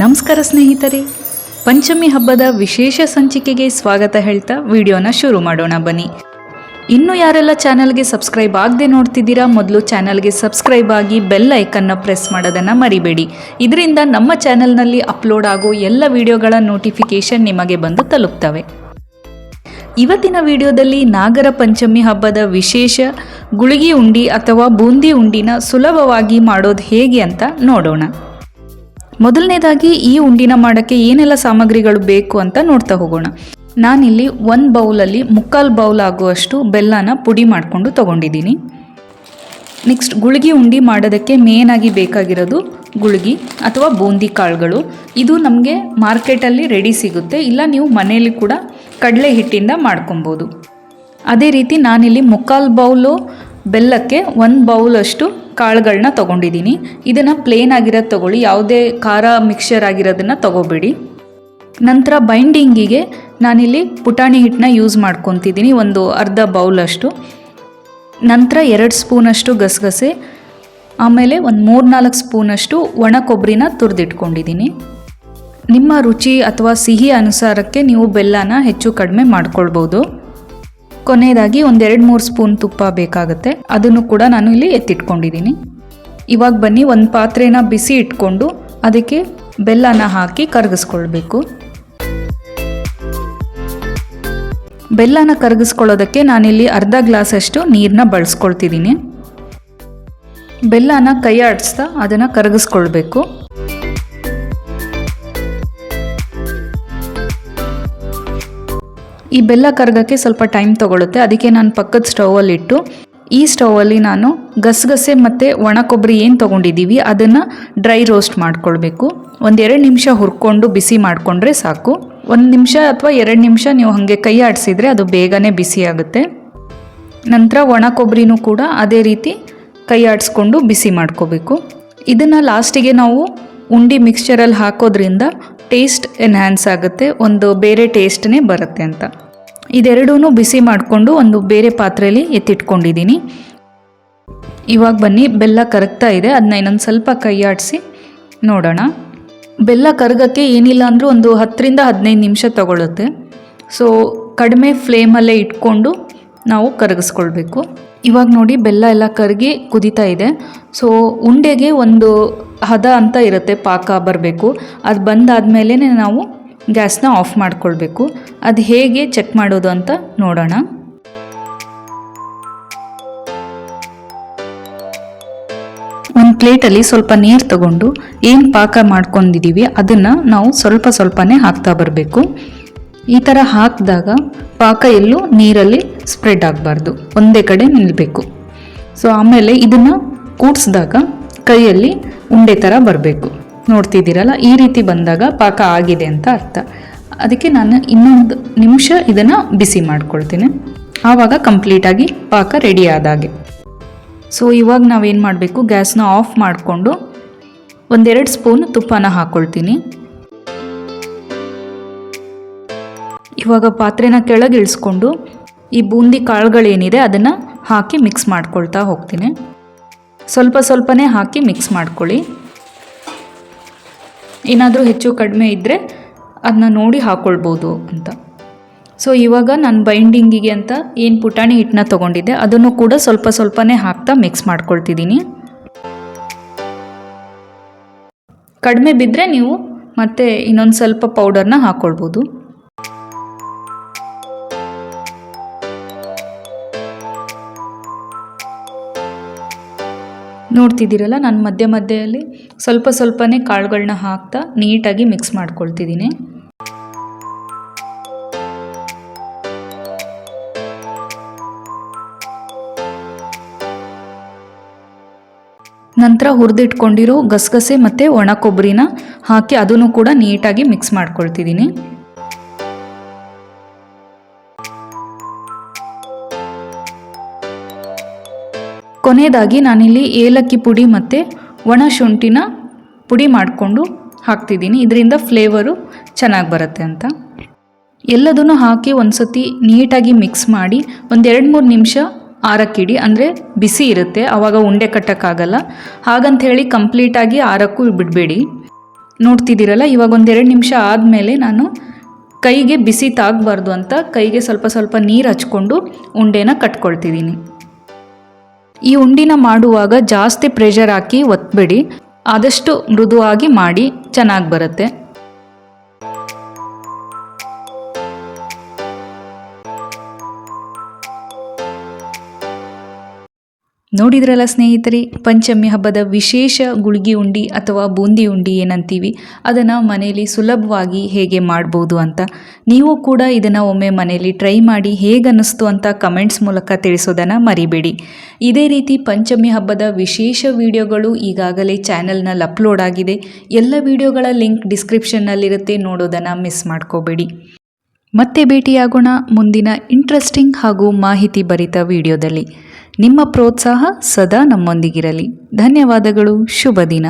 ನಮಸ್ಕಾರ ಸ್ನೇಹಿತರೆ. ಪಂಚಮಿ ಹಬ್ಬದ ವಿಶೇಷ ಸಂಚಿಕೆಗೆ ಸ್ವಾಗತ ಹೇಳ್ತಾ ವಿಡಿಯೋನ ಶುರು ಮಾಡೋಣ ಬನ್ನಿ. ಇನ್ನು ಯಾರೆಲ್ಲ ಚಾನಲ್ಗೆ ಸಬ್ಸ್ಕ್ರೈಬ್ ಆಗದೆ ನೋಡ್ತಿದ್ದೀರಾ, ಮೊದಲು ಚಾನಲ್ಗೆ ಸಬ್ಸ್ಕ್ರೈಬ್ ಆಗಿ ಬೆಲ್ ಐಕನ್ನ ಪ್ರೆಸ್ ಮಾಡೋದನ್ನು ಮರಿಬೇಡಿ. ಇದರಿಂದ ನಮ್ಮ ಚಾನಲ್ನಲ್ಲಿ ಅಪ್ಲೋಡ್ ಆಗೋ ಎಲ್ಲ ವಿಡಿಯೋಗಳ ನೋಟಿಫಿಕೇಷನ್ ನಿಮಗೆ ಬಂದು ತಲುಪ್ತವೆ. ಇವತ್ತಿನ ವಿಡಿಯೋದಲ್ಲಿ ನಾಗರ ಪಂಚಮಿ ಹಬ್ಬದ ವಿಶೇಷ ಗುಳಿಗಿ ಉಂಡಿ ಅಥವಾ ಬೂಂದಿ ಉಂಡಿನ ಸುಲಭವಾಗಿ ಮಾಡೋದು ಹೇಗೆ ಅಂತ ನೋಡೋಣ. ಮೊದಲನೇದಾಗಿ ಈ ಉಂಡಿನ ಮಾಡೋಕ್ಕೆ ಏನೆಲ್ಲ ಸಾಮಗ್ರಿಗಳು ಬೇಕು ಅಂತ ನೋಡ್ತಾ ಹೋಗೋಣ. ನಾನಿಲ್ಲಿ ಒಂದು ಬೌಲಲ್ಲಿ ಮುಕ್ಕಾಲು ಬೌಲ್ ಆಗುವಷ್ಟು ಬೆಲ್ಲನ ಪುಡಿ ಮಾಡಿಕೊಂಡು ತೊಗೊಂಡಿದ್ದೀನಿ. ನೆಕ್ಸ್ಟ್ ಗುಳಿಗೆ ಉಂಡಿ ಮಾಡೋದಕ್ಕೆ ಮೇನಾಗಿ ಬೇಕಾಗಿರೋದು ಗುಳಿಗೆ ಅಥವಾ ಬೂಂದಿ ಕಾಳುಗಳು. ಇದು ನಮಗೆ ಮಾರ್ಕೆಟಲ್ಲಿ ರೆಡಿ ಸಿಗುತ್ತೆ. ಇಲ್ಲ ನೀವು ಮನೆಯಲ್ಲಿ ಕೂಡ ಕಡಲೆ ಹಿಟ್ಟಿಂದ ಮಾಡ್ಕೊಬೋದು. ಅದೇ ರೀತಿ ನಾನಿಲ್ಲಿ ಮುಕ್ಕಾಲು ಬೌಲು ಬೆಲ್ಲಕ್ಕೆ ಒಂದು ಬೌಲಷ್ಟು ಕಾಳುಗಳನ್ನ ತೊಗೊಂಡಿದ್ದೀನಿ ಇದನ್ನು ಪ್ಲೇನ್ ಆಗಿರೋದು ತೊಗೊಳ್ಳಿ, ಯಾವುದೇ ಖಾರ ಮಿಕ್ಸ್ಚರ್ ಆಗಿರೋದನ್ನು ತೊಗೋಬೇಡಿ. ನಂತರ ಬೈಂಡಿಂಗಿಗೆ ನಾನಿಲ್ಲಿ ಪುಟಾಣಿ ಹಿಟ್ಟನ್ನ ಯೂಸ್ ಮಾಡ್ಕೊತಿದ್ದೀನಿ ಒಂದು ಅರ್ಧ ಬೌಲಷ್ಟು ನಂತರ ಎರಡು ಸ್ಪೂನಷ್ಟು ಗಸಗಸೆ, ಆಮೇಲೆ ಒಂದು ಮೂರು ನಾಲ್ಕು ಸ್ಪೂನಷ್ಟು ಒಣ ಕೊಬ್ಬರಿನ ತುರಿದಿಟ್ಕೊಂಡಿದ್ದೀನಿ ನಿಮ್ಮ ರುಚಿ ಅಥವಾ ಸಿಹಿ ಅನುಸಾರಕ್ಕೆ ನೀವು ಬೆಲ್ಲನ ಹೆಚ್ಚು ಕಡಿಮೆ ಮಾಡ್ಕೊಳ್ಬೋದು. ಕೊನೆಯದಾಗಿ ಒಂದೆರಡು ಮೂರು ಸ್ಪೂನ್ ತುಪ್ಪ ಬೇಕಾಗುತ್ತೆ. ಅದನ್ನು ಕೂಡ ನಾನು ಇಲ್ಲಿ ಎತ್ತಿಟ್ಕೊಂಡಿದ್ದೀನಿ. ಇವಾಗ ಬನ್ನಿ, ಒಂದು ಪಾತ್ರೆನ ಬಿಸಿ ಇಟ್ಕೊಂಡು ಅದಕ್ಕೆ ಬೆಲ್ಲನ ಹಾಕಿ ಕರಗಿಸ್ಕೊಳ್ಬೇಕು. ಬೆಲ್ಲನ ಕರಗಿಸ್ಕೊಳ್ಳೋದಕ್ಕೆ ನಾನಿಲ್ಲಿ ಅರ್ಧ ಗ್ಲಾಸಷ್ಟು ನೀರನ್ನ ಬಳಸ್ಕೊಳ್ತಿದ್ದೀನಿ. ಬೆಲ್ಲನ ಕೈ ಆಡಿಸ್ತಾ ಅದನ್ನು ಕರಗಿಸ್ಕೊಳ್ಬೇಕು. ಈ ಬೆಲ್ಲ ಕರಗಕ್ಕೆ ಸ್ವಲ್ಪ ಟೈಮ್ ತಗೊಳ್ಳುತ್ತೆ ಅದಕ್ಕೆ ನಾನು ಪಕ್ಕದ ಸ್ಟೌವಲ್ಲಿಟ್ಟು ಈ ಸ್ಟೌವಲ್ಲಿ ನಾನು ಗಸಗಸೆ ಮತ್ತು ಒಣ ಕೊಬ್ಬರಿ ಏನು ತೊಗೊಂಡಿದ್ದೀವಿ ಅದನ್ನು ಡ್ರೈ ರೋಸ್ಟ್ ಮಾಡ್ಕೊಳ್ಬೇಕು. ಒಂದೆರಡು ನಿಮಿಷ ಹುರ್ಕೊಂಡು ಬಿಸಿ ಮಾಡಿಕೊಂಡ್ರೆ ಸಾಕು. ಒಂದು ನಿಮಿಷ ಅಥವಾ ಎರಡು ನಿಮಿಷ ನೀವು ಹಾಗೆ ಕೈ ಆಡಿಸಿದರೆ ಅದು ಬೇಗನೆ ಬಿಸಿ ಆಗುತ್ತೆ. ನಂತರ ಒಣ ಕೊಬ್ಬರಿನೂ ಕೂಡ ಅದೇ ರೀತಿ ಕೈ ಆಡಿಸ್ಕೊಂಡು ಬಿಸಿ ಮಾಡ್ಕೋಬೇಕು. ಇದನ್ನು ಲಾಸ್ಟಿಗೆ ನಾವು ಉಂಡಿ ಮಿಕ್ಸ್ಚರಲ್ಲಿ ಹಾಕೋದ್ರಿಂದ ಟೇಸ್ಟ್ ಎನ್ಹ್ಯಾನ್ಸ್ ಆಗುತ್ತೆ. ಒಂದು ಬೇರೆ ಟೇಸ್ಟ್ನೇ ಬರುತ್ತೆ ಅಂತ. ಇದೆರಡೂ ಬಿಸಿ ಮಾಡಿಕೊಂಡು ಒಂದು ಬೇರೆ ಪಾತ್ರೆಯಲ್ಲಿ ಎತ್ತಿಟ್ಕೊಂಡಿದ್ದೀನಿ. ಇವಾಗ ಬನ್ನಿ, ಬೆಲ್ಲ ಕರಗ್ತಾ ಇದೆ. ಅದನ್ನ ಇನ್ನೊಂದು ಸ್ವಲ್ಪ ಕೈಯಾಡಿಸಿ ನೋಡೋಣ. ಬೆಲ್ಲ ಕರಗಕ್ಕೆ ಏನಿಲ್ಲ ಅಂದರೂ ಒಂದು ಹತ್ತರಿಂದ ಹದಿನೈದು ನಿಮಿಷ ತಗೊಳ್ಳುತ್ತೆ ಸೊ, ಕಡಿಮೆ ಫ್ಲೇಮಲ್ಲೇ ಇಟ್ಕೊಂಡು ನಾವು ಕರಗಿಸ್ಕೊಳ್ಬೇಕು. ಇವಾಗ ನೋಡಿ, ಬೆಲ್ಲ ಎಲ್ಲ ಕರಗಿ ಕುದಿತಾ ಇದೆ. ಸೊ, ಉಂಡೆಗೆ ಒಂದು ಹದ ಅಂತ ಇರುತ್ತೆ, ಪಾಕ ಬರಬೇಕು. ಅದು ಬಂದಾದಮೇಲೆ ನಾವು ಗ್ಯಾಸ್ನ ಆಫ್ ಮಾಡಿಕೊಳ್ಬೇಕು. ಅದು ಹೇಗೆ ಚೆಕ್ ಮಾಡೋದು ಅಂತ ನೋಡೋಣ. ಒಂದು ಪ್ಲೇಟಲ್ಲಿ ಸ್ವಲ್ಪ ನೀರು ತಗೊಂಡು ಏನು ಪಾಕ ಮಾಡ್ಕೊಂಡಿದ್ದೀವಿ ಅದನ್ನು ನಾವು ಸ್ವಲ್ಪ ಸ್ವಲ್ಪನೇ ಹಾಕ್ತಾ ಬರಬೇಕು. ಈ ಥರ ಹಾಕಿದಾಗ ಪಾಕ ಎಲ್ಲೂ ನೀರಲ್ಲಿ ಸ್ಪ್ರೆಡ್ ಆಗಬಾರ್ದು. ಒಂದೇ ಕಡೆ ನಿಲ್ಲಬೇಕು. ಸೊ ಆಮೇಲೆ ಇದನ್ನು ಕೂಡಿಸಿದಾಗ ಕೈಯಲ್ಲಿ ಉಂಡೆ ಥರ ಬರಬೇಕು. ನೋಡ್ತಿದ್ದೀರಲ್ಲ, ಈ ರೀತಿ ಬಂದಾಗ ಪಾಕ ಆಗಿದೆ ಅಂತ ಅರ್ಥ. ಅದಕ್ಕೆ ನಾನು ಇನ್ನೊಂದು ನಿಮಿಷ ಇದನ್ನು ಬಿಸಿ ಮಾಡ್ಕೊಳ್ತೀನಿ. ಆವಾಗ ಕಂಪ್ಲೀಟಾಗಿ ಪಾಕ ರೆಡಿ ಆದಾಗೆ. ಸೊ ಇವಾಗ ನಾವೇನು ಮಾಡಬೇಕು? ಗ್ಯಾಸ್ನ ಆಫ್ ಮಾಡಿಕೊಂಡು ಒಂದೆರಡು ಸ್ಪೂನ್ ತುಪ್ಪನ ಹಾಕ್ಕೊಳ್ತೀನಿ ಇವಾಗ ಪಾತ್ರೆನ ಕೆಳಗೆ ಇಳಿಸ್ಕೊಂಡು ಈ ಬೂಂದಿ ಕಾಳುಗಳೇನಿದೆ ಅದನ್ನು ಹಾಕಿ ಮಿಕ್ಸ್ ಮಾಡ್ಕೊಳ್ತಾ ಹೋಗ್ತೀನಿ. ಸ್ವಲ್ಪ ಸ್ವಲ್ಪನೇ ಹಾಕಿ ಮಿಕ್ಸ್ ಮಾಡ್ಕೊಳ್ಳಿ. ಏನಾದರೂ ಹೆಚ್ಚು ಕಡಿಮೆ ಇದ್ದರೆ ಅದನ್ನ ನೋಡಿ ಹಾಕ್ಕೊಳ್ಬೋದು ಅಂತ. ಸೊ ಇವಾಗ ನಾನು ಬೈಂಡಿಂಗಿಗೆ ಅಂತ ಏನು ಪುಟಾಣಿ ಹಿಟ್ಟನ್ನ ತೊಗೊಂಡಿದ್ದೆ, ಅದನ್ನು ಕೂಡ ಸ್ವಲ್ಪ ಸ್ವಲ್ಪನೇ ಹಾಕ್ತಾ ಮಿಕ್ಸ್ ಮಾಡ್ಕೊಳ್ತಿದ್ದೀನಿ. ಕಡಿಮೆ ಬಿದ್ದರೆ ನೀವು ಮತ್ತೆ ಇನ್ನೊಂದು ಸ್ವಲ್ಪ ಪೌಡರ್ನ ಹಾಕ್ಕೊಳ್ಬೋದು ನೋಡ್ತಿದ್ದೀರಲ್ಲ, ನಾನು ಮಧ್ಯ ಮಧ್ಯೆಯಲ್ಲಿ ಸ್ವಲ್ಪ ಸ್ವಲ್ಪನೇ ಕಾಳುಗಳನ್ನ ಹಾಕ್ತಾ ನೀಟಾಗಿ ಮಿಕ್ಸ್ ಮಾಡ್ಕೊಳ್ತಿದ್ದೀನಿ. ನಂತರ ಹುರಿದಿಟ್ಕೊಂಡಿರೋ ಗಸಗಸೆ ಮತ್ತು ಒಣ ಕೊಬ್ಬರಿನ ಹಾಕಿ ಅದನ್ನು ಕೂಡ ನೀಟಾಗಿ ಮಿಕ್ಸ್ ಮಾಡ್ಕೊಳ್ತಿದ್ದೀನಿ. ಕೊನೆಯದಾಗಿ ನಾನಿಲ್ಲಿ ಏಲಕ್ಕಿ ಪುಡಿ ಮತ್ತು ಒಣ ಶುಂಠಿನ ಪುಡಿ ಮಾಡಿಕೊಂಡು ಹಾಕ್ತಿದ್ದೀನಿ. ಇದರಿಂದ ಫ್ಲೇವರು ಚೆನ್ನಾಗಿ ಬರುತ್ತೆ ಅಂತ. ಎಲ್ಲದನ್ನು ಹಾಕಿ ಒಂದು ಸತಿ ನೀಟಾಗಿ ಮಿಕ್ಸ್ ಮಾಡಿ ಒಂದು ಎರಡು ಮೂರು ನಿಮಿಷ ಆರಕ್ಕಿಡಿ. ಅಂದರೆ ಬಿಸಿ ಇರುತ್ತೆ ಆವಾಗ ಉಂಡೆ ಕಟ್ಟೋಕ್ಕಾಗಲ್ಲ. ಹಾಗಂತ ಹೇಳಿ ಕಂಪ್ಲೀಟಾಗಿ ಆರಕ್ಕೂ ಬಿಡಬೇಡಿ. ನೋಡ್ತಿದ್ದೀರಲ್ಲ, ಇವಾಗ ಒಂದೆರಡು ನಿಮಿಷ ಆದಮೇಲೆ ನಾನು ಕೈಗೆ ಬಿಸಿ ತಾಗಬಾರ್ದು ಅಂತ ಕೈಗೆ ಸ್ವಲ್ಪ ಸ್ವಲ್ಪ ನೀರು ಹಚ್ಕೊಂಡು ಉಂಡೆನ ಕಟ್ಕೊಳ್ತಿದ್ದೀನಿ. ಈ ಉಂಡಿನ ಮಾಡುವಾಗ ಜಾಸ್ತಿ ಪ್ರೆಷರ್ ಹಾಕಿ ಒತ್ತಬೇಡಿ ಆದಷ್ಟು ಮೃದುವಾಗಿ ಮಾಡಿ ಚೆನ್ನಾಗಿ ಬರುತ್ತೆ. ನೋಡಿದ್ರಲ್ಲ ಸ್ನೇಹಿತರೆ, ಪಂಚಮಿ ಹಬ್ಬದ ವಿಶೇಷ ಗುಳಿಗೆ ಉಂಡಿ ಅಥವಾ ಬೂಂದಿ ಉಂಡಿ ಏನಂತೀವಿ, ಅದನ್ನು ಮನೆಯಲ್ಲಿ ಸುಲಭವಾಗಿ ಹೇಗೆ ಮಾಡ್ಬೋದು ಅಂತ. ನೀವು ಕೂಡ ಇದನ್ನು ಒಮ್ಮೆ ಮನೆಯಲ್ಲಿ ಟ್ರೈ ಮಾಡಿ ಹೇಗೆ ಅನ್ನಿಸ್ತು ಅಂತ ಕಮೆಂಟ್ಸ್ ಮೂಲಕ ತಿಳಿಸೋದನ್ನು ಮರಿಬೇಡಿ. ಇದೇ ರೀತಿ ಪಂಚಮಿ ಹಬ್ಬದ ವಿಶೇಷ ವಿಡಿಯೋಗಳು ಈಗಾಗಲೇ ಚಾನೆಲ್ನಲ್ಲಿ ಅಪ್ಲೋಡ್ ಆಗಿದೆ. ಎಲ್ಲ ವಿಡಿಯೋಗಳ ಲಿಂಕ್ ಡಿಸ್ಕ್ರಿಪ್ಷನ್ನಲ್ಲಿರುತ್ತೆ, ನೋಡೋದನ್ನು ಮಿಸ್ ಮಾಡ್ಕೋಬೇಡಿ. ಮತ್ತೆ ಭೇಟಿಯಾಗೋಣ ಮುಂದಿನ ಇಂಟ್ರೆಸ್ಟಿಂಗ್ ಹಾಗೂ ಮಾಹಿತಿ ಭರಿತ ವಿಡಿಯೋದಲ್ಲಿ. ನಿಮ್ಮ ಪ್ರೋತ್ಸಾಹ ಸದಾ ನಮ್ಮೊಂದಿಗಿರಲಿ. ಧನ್ಯವಾದಗಳು. ಶುಭ ದಿನ.